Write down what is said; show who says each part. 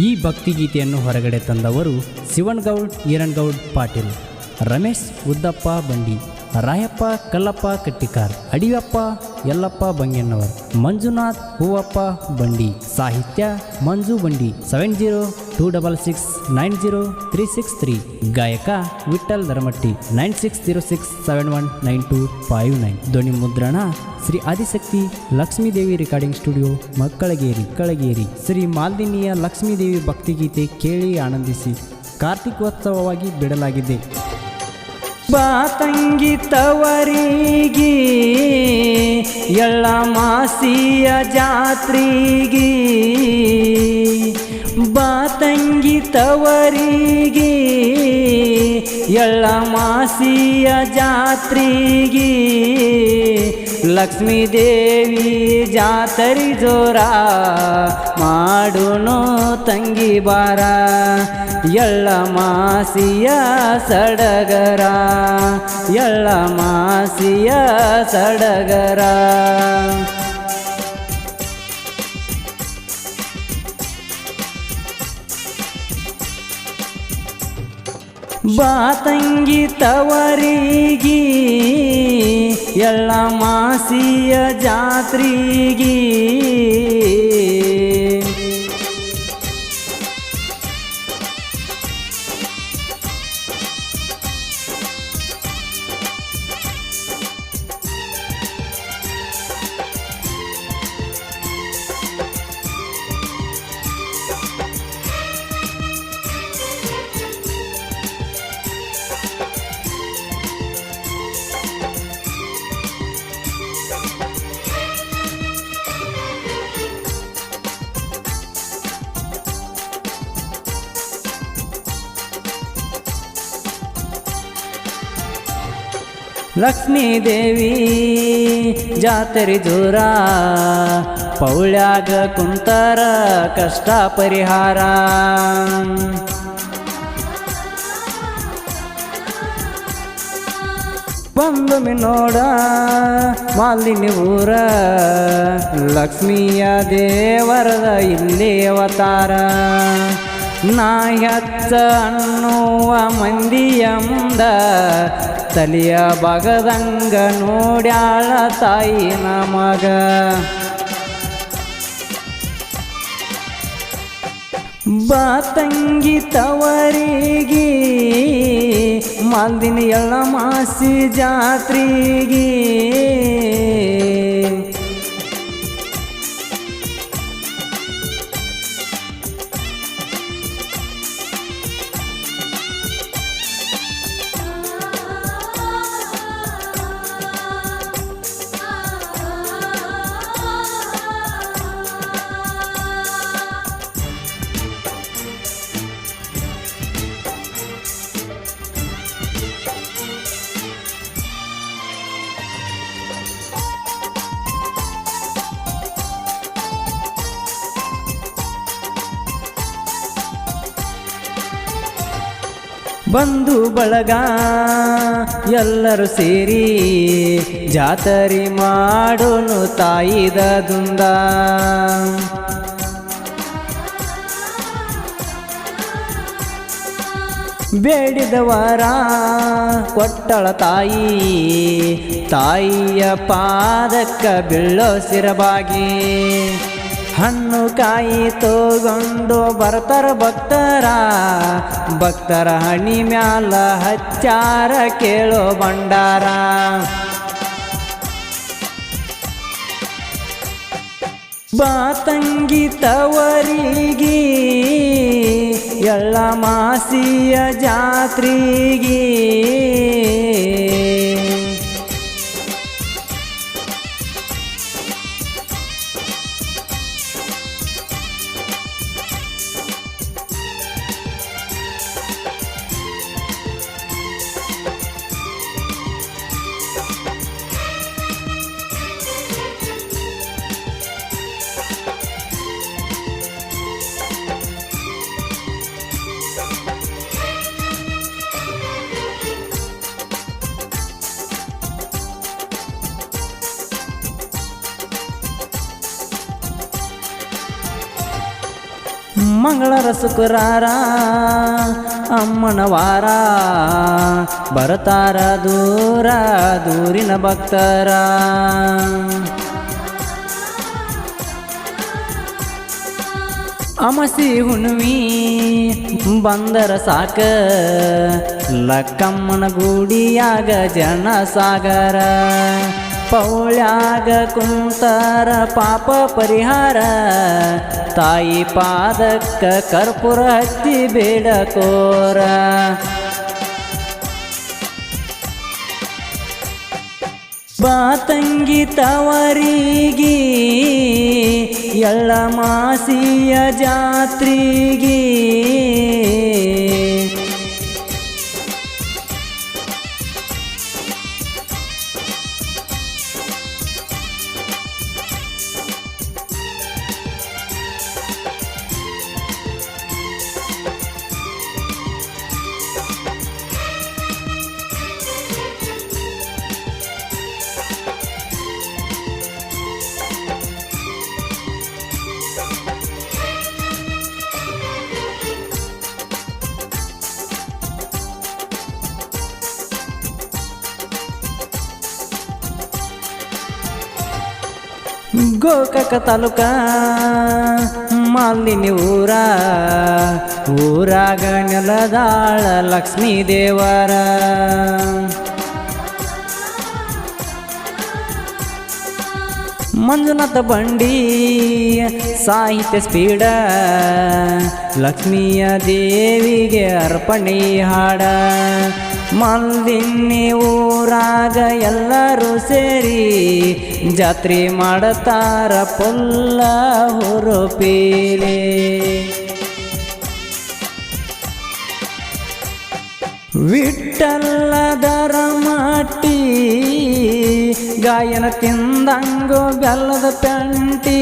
Speaker 1: ಈ ಭಕ್ತಿಗೀತೆಯನ್ನು ಹೊರಗಡೆ ತಂದವರು ಶಿವನ್ಗೌಡ್, ಈರನ್ಗೌಡ್, ಪಾಟೀಲ್. ರಮೇಶ್, ಉದ್ದಪ್ಪ, ಬಂಡಿ. ರಾಯಪ್ಪ, ಕಲ್ಲಪ್ಪ, ಕಟ್ಟಿಕಾರ್. ಅಡಿಯಪ್ಪ, ಯಲ್ಲಪ್ಪ ಬಂಗೆನ್ನವರ್ ಮಂಜುನಾಥ್, ಹೂವಪ್ಪ, ಬಂಡಿ. ಸಾಹಿತ್ಯ, Manju Bandi. Seven zero two double six nine zero three six three ಗಾಯಕ Vithal Dharmatti nine six zero six seven one nine two five nine ಧ್ವನಿ ಮುದ್ರಣ ಶ್ರೀ ಆದಿಶಕ್ತಿ ಲಕ್ಷ್ಮೀದೇವಿ ರೆಕಾರ್ಡಿಂಗ್ ಸ್ಟುಡಿಯೋ ಮಕ್ಕಳಗೇರಿ, ಕಳಗೇರಿ. ಶ್ರೀ ಮಾಲ್ದಿನಿಯ ಲಕ್ಷ್ಮೀದೇವಿ ಭಕ್ತಿಗೀತೆ ಕೇಳಿ ಆನಂದಿಸಿ ಕಾರ್ತಿಕೋತ್ಸವವಾಗಿ ಬಿಡಲಾಗಿದೆ. ಬಾತಂಗಿ ತವರಿಗಿ ಎಲ್ಲ ಮಾಸಿಯ ಜಾತ್ರೆಗೆ. ಬಾ ತಂಗಿ ತವರಿಗೆ, ಎಳ್ಳ ಮಾಸಿಯ ಜಾತ್ರೆಗೆ, ಲಕ್ಷ್ಮೀ ದೇವಿ ಜಾತರಿ ಜೋರ ಮಾಡುನು ತಂಗಿ ಬಾರ, ಎಳ್ಳ ಮಾಸಿಯ ಸಡಗರ, ಎಳ್ಳ ಮಾಸಿಯ ಸಡಗರ. ಬಾ ತವರಿಗಿ ಎಲ್ಲ ಮಾಸಿಯ ಜಾತ್ರೆಗೆ. ಲಕ್ಷ್ಮೀ ದೇವಿ, ಜಾತರಿ ದೂರ ಪೌಳ್ಯಾಗ ಕುಂತರ ಕಷ್ಟ ಪರಿಹಾರ. ಬಂದು ನೋಡ ಮಾಲಿನಿ ಊರ, ಲಕ್ಷ್ಮಿಯ ದೇವರದ ಇಲ್ಲಿ ಅವತಾರ. ನಾ ಹೆಚ್ಚ ಅನ್ನುವ ಮಂದಿಯ ಮುಂದ ತಲಿಯ ಬಗದಂಗ ನೋಡ್ಯಾಳ ತಾಯಿ ನಮಗ ಬಾತಂಗಿ ತವರಿಗಿ ಮಾಲ್ದಿನ ಎಳ್ಳ ಮಾಸಿ ಜಾತ್ರೆಗೆ. ಬಂಧು ಬಳಗ, ಎಲ್ಲರೂ ಸೇರಿ ಜಾತರಿ ಮಾಡೋನು ತಾಯಿದ ದುಂದ. ಬೇಡಿದವರ ಕೊಟ್ಟಳ ತಾಯಿ, ತಾಯಿಯ ಪಾದಕ್ಕ ಬೀಳೋ ಸಿರಬಾಗಿ. ಹಣ್ಣು ಕಾಯಿ ತಗೊಂಡು ಬರ್ತಾರ ಭಕ್ತರ. ಭಕ್ತರ ಹಣಿ ಮ್ಯಾಲ ಹಚ್ಚಾರ ಕೇಳೋ ಭಂಡಾರ. ಬಾತಂಗಿ ತವರಿಗೆ, ಎಳ್ಳ ಮಾಸಿಯ ಜಾತ್ರೆಗೆ. ಮಂಗಳರ ಶುಕ್ರಾರ ಅಮ್ಮನ ವಾರ ಬರತಾರ ದೂರ, ದೂರಿನ ಭಕ್ತರ. ಅಮಸಿ ಹುಣ್ವಿ ಬಂದರ ಸಾಕ, ಲಕ್ಕಮ್ಮನ ಗುಡಿಯಾಗ ಜನ ಸಾಗರ. ಪೌಳ್ಯಾಗ ಕುಂತಾರ ಪಾಪ ಪರಿಹಾರ. ತಾಯಿ ಪಾದಕ್ಕ ಕರ್ಪೂರ ಹಚ್ಚಿ ಬೇಡಕೋರ ಬಾತಂಗಿ ತವರಿಗಿ ಎಲ್ಲ ಮಾಸಿಯ ಜಾತ್ರೆಗೆ. ಗೋಕಾಕ ತಾಲೂಕ. ಮಾಲಿನಿ ಊರ ಊರಾಗ ನೆಲದಾಳ ಲಕ್ಷ್ಮೀ ದೇವರ. ಮಂಜುನಾಥ ಬಂಡಿ, ಸಾಹಿತ್ಯ ಸ್ಪೀಡ, ಲಕ್ಷ್ಮಿಯ ದೇವಿಗೆ ಅರ್ಪಣೆ ಹಾಡ. ಮಲ್ದಿನ್ನಿ ಊರಾಗ ಎಲ್ಲರೂ ಸೇರಿ ಜಾತ್ರೆ ಮಾಡುತ್ತಾರ ಪುಲ್ಲ ಹುರುಪೀಲೆ ವಿಠಲ್ಲದರ ಮಾಟಿ ಗಾಯನ ತಿಂದಂಗೋ ಬೆಲ್ಲದ ಪಂಟಿ